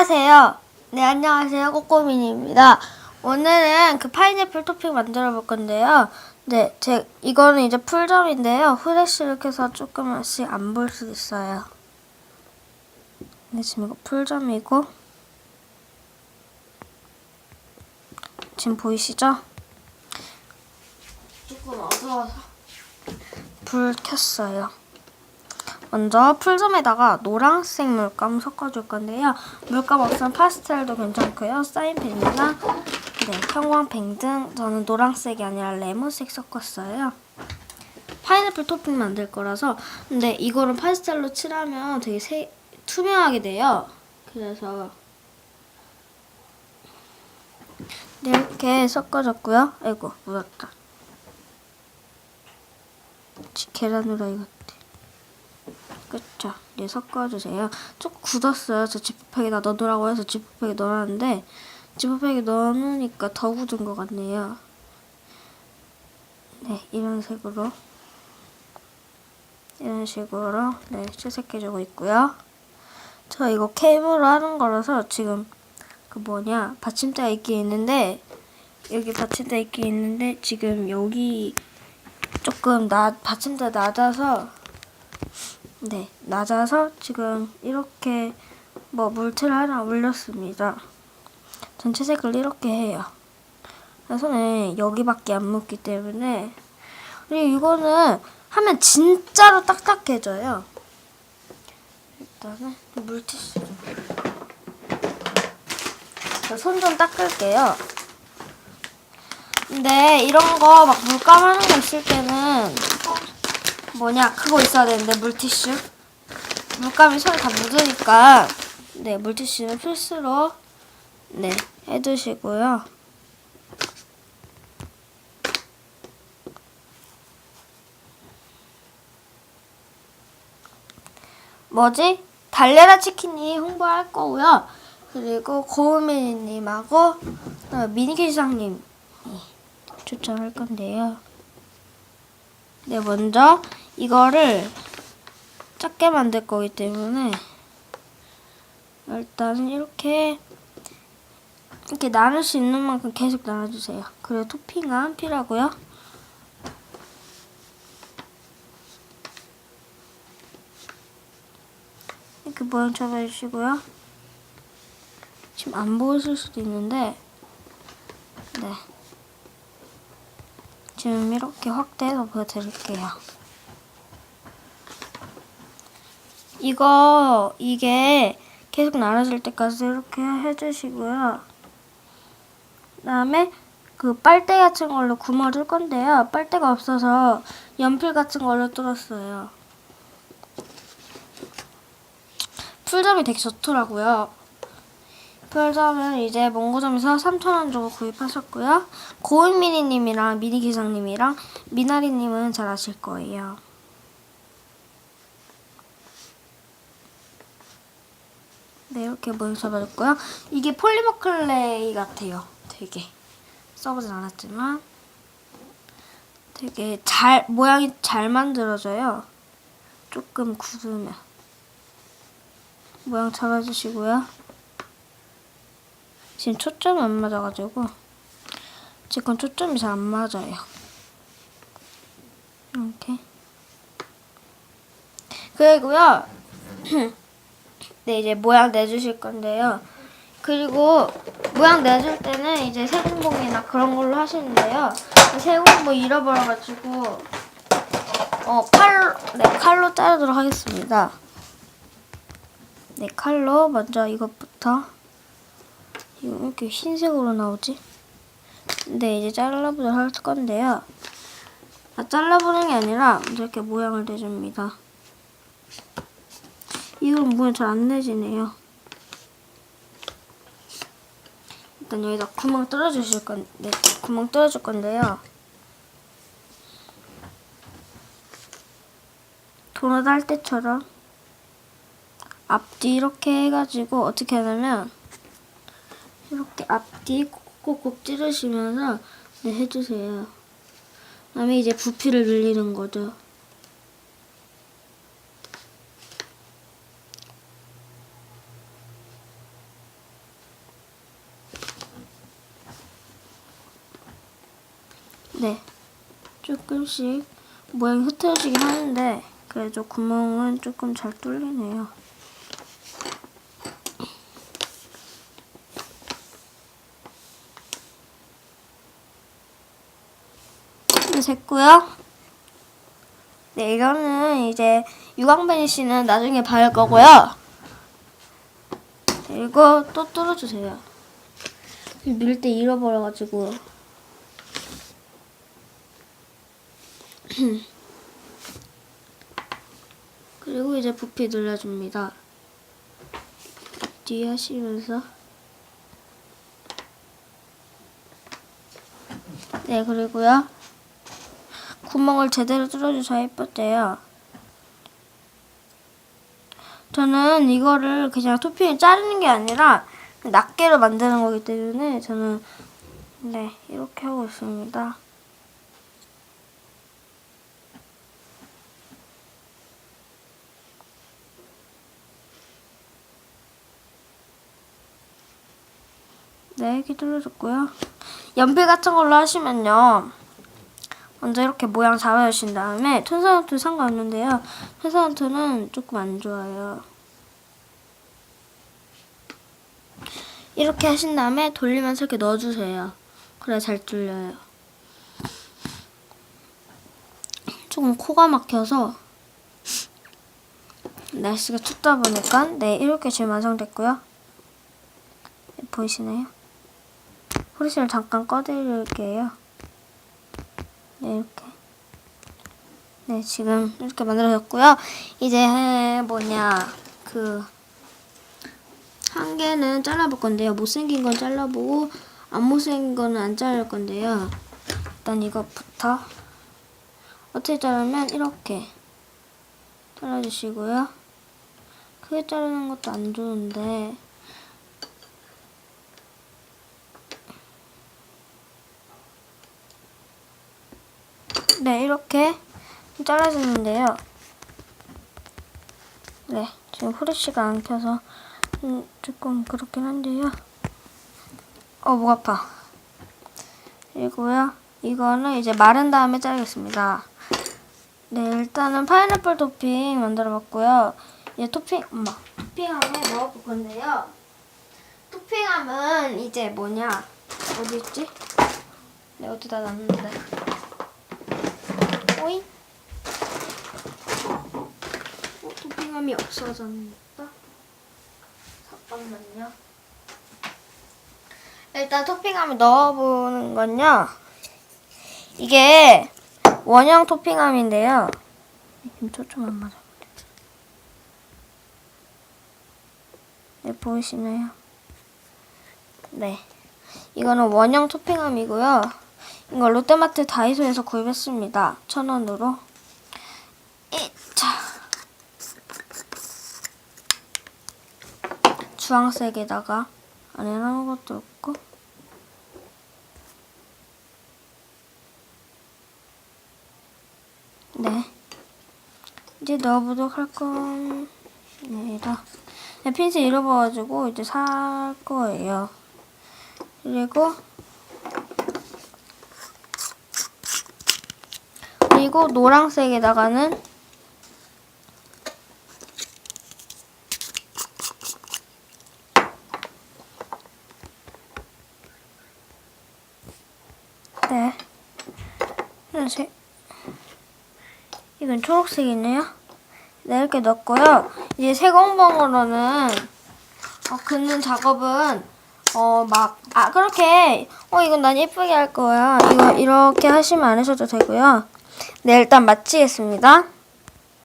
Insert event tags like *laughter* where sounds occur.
안녕하세요. 네, 안녕하세요. 꼬꼬민입니다. 오늘은 그 파인애플 토핑 만들어 볼 건데요. 네, 제, 이거는 이제 풀점인데요. 후레쉬를 켜서 조금씩 안 볼 수 있어요. 네, 지금 이거 풀점이고. 지금 보이시죠? 조금 어두워서 불 켰어요. 먼저 풀점에다가 노란색 물감 섞어줄 건데요. 물감 없으면 파스텔도 괜찮고요. 사인펜이나 네, 형광펜 등 저는 노란색이 아니라 레몬색 섞었어요. 파인애플 토핑 만들 거라서 근데 이거는 파스텔로 칠하면 되게 세, 투명하게 돼요. 그래서 네, 이렇게 섞어줬고요. 아이고 묻었다. 계란 후라이 같 아. 그쵸. 이제 섞어주세요. 조금 굳었어요. 저 지퍼팩에다 넣어두라고 해서 지퍼팩에 넣어놨는데 지퍼팩에 넣어놓으니까 더 굳은 것 같네요. 네, 이런 식으로 이런 식으로 네, 채색해주고 있고요. 저 이거 케이블로 하는 거라서 지금 그 뭐냐 받침대가 있긴 있는데 여기 받침대 있긴 있는데 지금 여기 조금 낮 받침대 낮아서 네, 낮아서 지금 이렇게 뭐 물틀 하나 올렸습니다. 전체 색을 이렇게 해요. 손에 여기밖에 안 묻기 때문에 그리고 이거는 하면 진짜로 딱딱해져요. 일단은 물티슈 손좀 닦을게요. 근데 이런 거 막 물감 하는 거 있을 때는 뭐냐 그거 있어야 되는데 물티슈. 물감이 손에 다 묻으니까 네 물티슈는 필수로 네 해두시고요. 뭐지? 달래라 치킨이 홍보할 거고요. 그리고 고우미님하고 미니기 시장님 추천할 건데요. 네, 먼저 이거를 작게 만들 거기 때문에 일단은 이렇게 이렇게 나눌 수 있는 만큼 계속 나눠주세요. 그리고 토핑은 한 피라고요. 이렇게 모양 잡아주시고요. 지금 안 보이실 수도 있는데 네. 지금 이렇게 확대해서 보여드릴게요. 이거 이게 계속 나눠질 때까지 이렇게 해주시고요. 그다음에 그 빨대 같은 걸로 구멍을 뚫 건데요. 빨대가 없어서 연필 같은 걸로 뚫었어요. 풀점이 되게 좋더라고요. 풀점은 이제 몽고점에서 3,000원 주고 구입하셨고요. 고은미니님이랑 미니기장님이랑 미나리님은 잘 아실 거예요. 네, 이렇게 모양 잡아줬고요. 이게 폴리머 클레이 같아요. 되게. 써보진 않았지만 되게 잘, 모양이 잘 만들어져요. 조금 굳으면. 모양 잡아주시고요. 지금 초점이 안 맞아가지고 지금 초점이 잘 안 맞아요. 이렇게. 그리고요. *clears throat* 네, 이제 모양 내주실 건데요. 그리고 모양 내줄 때는 이제 세공봉이나 그런 걸로 하시는데요. 세공봉 잃어버려가지고 어 칼로 네 칼로 자르도록 하겠습니다. 네 칼로 먼저 이것부터 이거 왜 이렇게 흰색으로 나오지? 네 이제 잘라보도록 할 건데요. 아, 잘라보는 게 아니라 이렇게 모양을 내줍니다. 이건 모양 잘안 내지네요. 일단 여기다 구멍 뚫어주실 건, 네, 구멍 뚫어줄 건데요. 도넛 할 때처럼 앞뒤 이렇게 해가지고 어떻게 하냐면 이렇게 앞뒤 꼭꼭꼭 찌르시면서 네, 해주세요. 그다음에 이제 부피를 늘리는 거죠. 네. 조금씩 모양이 흐트러지긴 하는데 그래도 구멍은 조금 잘 뚫리네요. 네, 됐고요. 네, 이거는 이제 유광 베니쉬는 나중에 바를 거고요. 그리고 또 뚫어주세요. 밀 때 잃어버려가지고. *clears throat* 그리고 이제 부피 눌러줍니다. 뒤에 하시면서. 네, 그리고요. 구멍을 제대로 뚫어줘서 예뻤대요. 저는 이거를 그냥 토핑을 자르는 게 아니라 낱개로 만드는 거기 때문에 저는 네 이렇게 하고 있습니다. 네, 이렇게 뚫어줬고요. 연필 같은 걸로 하시면요. 먼저 이렇게 모양 잡아주신 다음에 톤사노트 상관없는데요. 톤사노트는 조금 안 좋아요. 이렇게 하신 다음에 돌리면서 이렇게 넣어주세요. 그래야 잘 뚫려요. 조금 코가 막혀서 날씨가 춥다 보니까 네 이렇게 지금 완성됐고요. 네, 보이시나요? 후리씨를 잠깐 꺼드릴게요. 네, 이렇게. 네, 지금 이렇게 만들어졌고요. 이제 뭐냐, 그, 한 개는 잘라볼 건데요. 못생긴 건 잘라보고, 안 못생긴 거는 안 자를 건데요. 일단 이것부터. 어떻게 자르면 이렇게 잘라주시고요. 크게 자르는 것도 안 좋은데, 네, 이렇게 잘라주는데요. 네, 지금 후레쉬가 안 켜서 음, 조금 그렇긴 한데요. 어, 목 아파. 그리고요, 이거는 이제 마른 다음에 자르겠습니다. 네, 일단은 파인애플 토핑 만들어 봤고요. 이제 토핑, 엄마, 토핑함에 넣어볼 건데요. 토핑함은 이제 뭐냐, 어디 있지? 네, 어디다 놨는데. 오잉? 어, 토핑함이 없어졌다. 잠깐만요. 일단 토핑함을 넣어보는 건요. 이게 원형 토핑함인데요. 지금 초점 안 맞아. 네, 보이시나요? 네. 이거는 원형 토핑함이고요. 이거 롯데마트 다이소에서 구입했습니다. 천 원으로. 자. 주황색에다가 안에는 아무것도 없고. 네. 이제 넣어보도록 할 겁니다. 네, 핀셋 잃어버려가지고 이제 살 거예요. 그리고 그리고 노란색에다가는 네. 흰색. 이건 초록색이네요. 네, 이렇게 넣었고요. 이제 세공봉으로는 어, 긋는 작업은 어, 막, 아, 그렇게, 어, 이건 난 예쁘게 할 거야. 이거 이렇게 하시면 안 하셔도 되고요. 네, 일단 마치겠습니다.